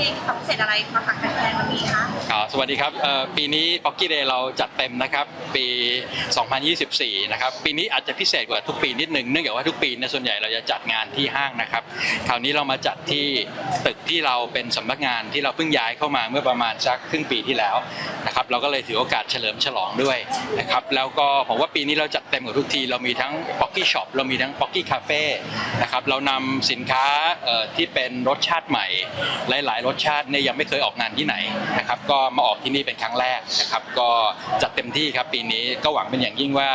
พี่มีความพิเศษอะไรมาฝากแฟนๆวันนี้คะอ่า สวัสดีครับปีนี้ p o c k y Day เราจัดเต็มนะครับ ปี 2024 นะครับ ปีนี้อาจจะพิเศษกว่าทุกปีนิดหนึ่งเนื่องจากว่าทุกปีเนี่ยส่วนใหญ่เราจะจัดงานที่ห้างนะครับ คราวนี้เรามาจัดที่ตึกที่เราเป็นสำนักงานที่เราเพิ่งย้ายเข้ามาเมื่อประมาณสักครึ่งปีที่แล้วนะครับ เราก็เลยถือโอกาสเฉลิมฉลองด้วยนะครับ แล้วก็ผมว่าปีนี้เราจัดเต็มกว่าทุกทีเรามีทั้ง p o c k y Shop เรามีทั้ง p o c k y Cafe นะครับเรานำสินค้าที่เป็นรสชาติใหม่ หลาย ๆ รสชาติเนี่ยยังไม่เคยออกงานที่ไหนนะครับก็มาออกที่นี่เป็นครั้งแรกนะครับ ก็จัดเต็มที่ครับปีนี้ก็หวังเป็นอย่างยิ่งว่า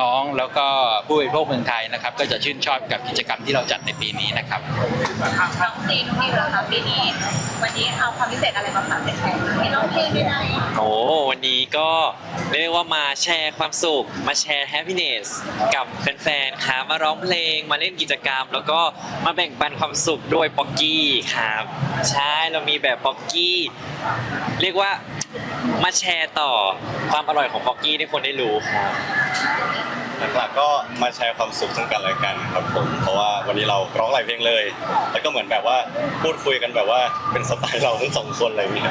น้องๆ แล้วก็ผู้บริโภคเมืองไทยนะครับ ก็จะชื่นชอบกับกิจกรรมที่เราจัดในปีนี้นะครับน้องซีน้องนิวเหรอคะปีนี้ วันนี้เอาความพิเศษอะไรมาฝากแฟนๆให้น้องเพลงด้วยนะโอ้วันนี้ก็เรียกว่ามาแชร์ความสุข มาแชร์ happiness กับแฟนๆครับมาร้องเพลงมาเล่นกิจกรรม แล้วก็มาแบ่งปันความสุขด้วยป๊อกกี้ครับใช่เรามีแบบป๊อกกี้ เรียกว่ามาแชร์ต่อความอร่อยของป๊อกกี้ให้คนได้รู้ครับหลักๆก็มาแชร์ความสุขซึ่งกันและกันครับผมเพราะว่าวันนี้เราร้องหลายเพลงเลยแล้วก็เหมือนแบบว่าพูดคุยกันแบบว่าเป็นสไตล์เราทั้งสองคนอะไรอย่างเงี้ย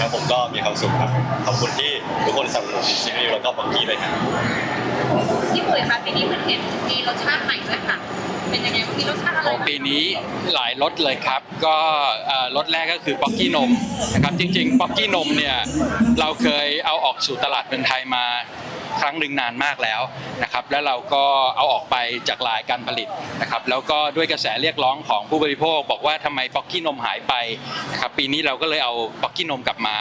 ครับผมก็มีความสุขครับขอบคุณที่ทุกคนสนับสนุนซีรีส์แล้วก็บักกี้เลยครับพี่ปุ๋ยคะปีนี้เหมือนเห็นมีรสชาติใหม่ด้วยค่ะ เป็นยังไงบางมีรสชาติอะไรของบ้ปีนี้หลายรสเลยครับ ก็รสแรกก็คือป๊อกกี้นมนะครับจริงๆป๊อกกี้นมเนี่ยเราเคยเอา ออกสู่ตลาดเมืองไทยมาครั้งหนึ่งนานมากแล้วนะครับแล้วเราก็เอาออกไปจากลายการผลิตนะครับแล้วก็ด้วยกระแสเรียกร้องของผู้บริโภค บอกว่าทำไมป๊อกกี้นมหายไปนะครับปีนี้เราก็เลยเอาป๊อกกี้นมกลับมา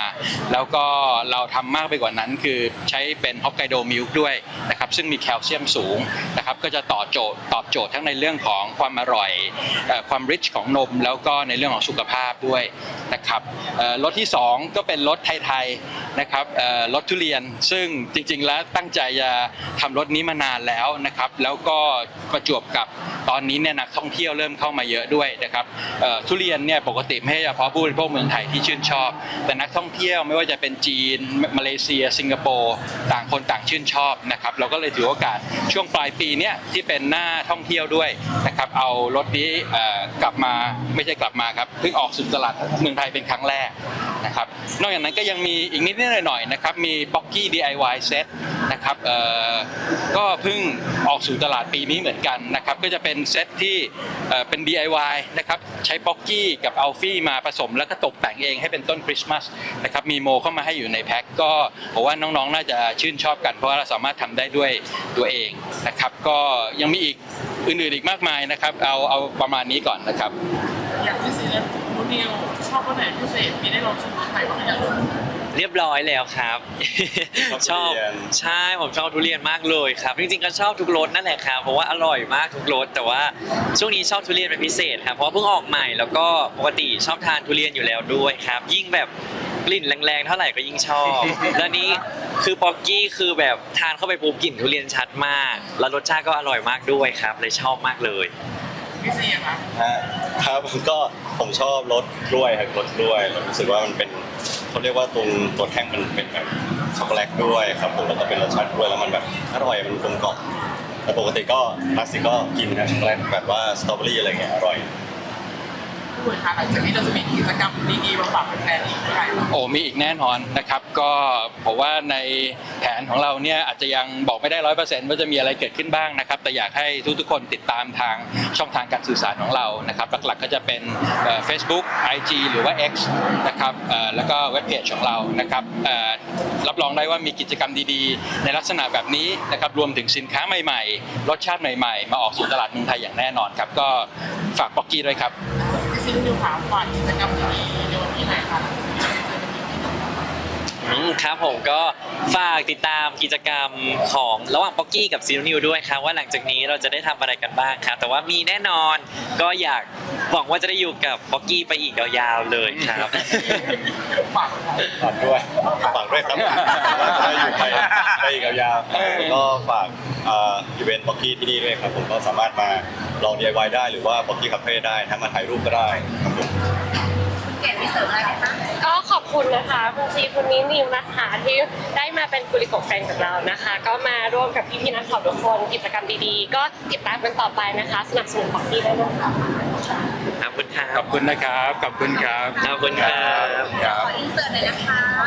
แล้วก็เราทำมากไปกว่านั้น คือใช้เป็นฮอกไกโดมิลค์ด้วยนะครับซึ่งมีแคลเซียมสูงนะครับก็จะตอบโจทย์ตอบโจทย์ทั้งในเรื่องของความอร่อยความริชของนม แล้วก็ในเรื่องของสุขภาพด้วยนะครับรสที่สองก็เป็นรสไทยๆ นะครับรสทุเรียน ซึ่งจริงๆแล้วตั้งใจจะทำรสนี้มานานแล้วนะครับ แล้วก็ประจวบกับตอนนี้เนี่ยนักท่องเที่ยวเริ่มเข้ามาเยอะด้วยนะครับทุเรียนเนี่ยปกติไม่ใช่เฉพาะผู้บริโภคเมืองไทยที่ชื่นชอบ แต่นักท่องเที่ยวไม่ว่าจะเป็นจีน มาเลเซีย สิงคโปร์ต่างคนต่างชื่นชอบนะครับเราก็เลยถือโอกาสช่วงปลายปีเนี้ยที่เป็นหน้าท่องเที่ยวด้วยนะครับเอารถนี้กลับมาไม่ใช่กลับมาครับเพิ่งออกสู่ตลาดเมืองไทยเป็นครั้งแรก นะครับ นอกจากนั้นก็ยังมีอีกนิดๆหน่อยๆนะครับ มีบ็อกกี้ DIY เซตนะครับเอ่อก็เพิ่งออกสู่ตลาดปีนี้เหมือนกันนะครับ ก็จะเป็นเซตที่เอ่อเป็น DIY นะครับ ใช้บ็อกกี้กับอัลฟี่มาผสมแล้วก็ตกแต่งเองให้เป็นต้นคริสต์มาสนะครับมีโมเข้ามาให้อยู่ในแพ็คก็ผมว่าน้องๆ น่าจะชื่นชอบกัน เพราะว่าเราสามารถทำได้ด้วยตัวเองนะครับ ก็ยังมีอีกอื่นๆอีกมากมายนะครับ เอาเอาประมาณนี้ก่อนนะครับ อย่างที่ซีเรียสคุณนิว ชอบคนไหนพิเศษมีได้ลองชิมรสไหนบ้างหรือยังเรียบร้อยแล้วครับชอบทุเรียน ใช่ผมชอบทุเรียนมากเลยครับ จริงๆก็ชอบทุกรสนั่นแหละครับเพราะว่าอร่อยมากทุกรสแต่ว่าช่วงนี้ชอบทุเรียนเป็นพิเศษครับเพราะว่าเพิ่งออกใหม่แล้วก็ปกติชอบทานทุเรียนอยู่แล้วด้วยครับ ยิ่งแบบกลิ่นแรงๆเท่าไหร่ก็ยิ่งชอบ แล้วนี้คือป๊อกกี้คือแบบทานเข้าไปปุ๊บกลิ่นทุเรียนชัดมาก แล้วรสชาติก็อร่อยมากด้วยครับเลยชอบมากเลย พี่ซีอะคะฮะครับก็ผมชอบรสกล้วยครับรสกล้วยรู้สึกว่ามันเป็นเขาเรียกว่าตรงตัวแท่งมันเป็นแบบช็อกโกแลตด้วยครับผมแล้วก็เป็นรสชาติกล้วยแล้วมันแบบอร่อยมันกลมกล่อมแต่ปกติก็คลาสสิกก็กินนะช็อกโกแลตแบบว่าสตรอเบอรี่อะไรเงี้ยอร่อย พี่ปุ๋ยคะหลังจากนี้เราจะมีกิจกรรมดีๆมาฝากแฟนๆอีกเมื่อไหร่ครับโอ้มีอีกแน่นอนนะครับ ก็ผมว่าในแผนของเราเนี่ยอาจจะยังบอกไม่ได้ร้อยเปอร์เซ็นต์ว่าจะมีอะไรเกิดขึ้นบ้างนะครับ แต่อยากให้ทุกๆคนติดตามทางช่องทางการสื่อสารของเรานะครับ หลักๆก็จะเป็นเอ่อ Facebook IG หรือว่า X นะครับเอ่อแล้วก็เว็บเพจของเรานะครับเอ่อรับรองได้ว่ามีกิจกรรมดีๆ ในลักษณะแบบนี้นะครับรวมถึงสินค้าใหม่ๆ รสชาติใหม่ๆ มาออกสู่ตลาดเมืองไทยอย่างแน่นอนครับก็ฝากป๊อกกี้ด้วยครับ พี่ซีนิวถามฝากกิจกรรมดีๆในวันที่ไหนคะอืมครับผมก็ฝากติดตามกิจกรรมของระหว่างป๊อกกี้กับซีโนนิวด้วยครับว่าหลังจากนี้เราจะได้ทำอะไรกันบ้างครับแต่ว่ามีแน่นอนก็อยากหวังว่าจะได้อยู่กับป๊อกกี้ไปอีกยาวๆเลยครับ ฝากของฝากด้วยฝากด้วยครับว่าจะได้อยู่ไปไปอีกยาวๆแล้วก็ฝาก อ่าอีเวนต์บ็อกกี้ที่นี่ด้วยครับผมก็สามารถมาลอง DIY ได้หรือว่าบ็อกกี้คาเฟ่ได้ทั้งมาถ่ายรูปก็ได้ครับผมเกดมีเสริมอะไรไหมคะก็ขอบคุณนะคะคุณซีคุณนิ้นิวนะคะที่ได้มาเป็นกุลิโกะแฟนกับเรานะคะ ก็มาร่วมกับพี่ๆนักข่าวทุกคนกิจกรรมดีๆ ก็ติดตามกันต่อไปนะคะ สนับสนุนของพี่ได้ด้วยค่ะขอบคุณครับขอบคุณนะครับ ขอบคุณครับขอบคุณครับครับขออินเสิร์ตหน่อยนะคะ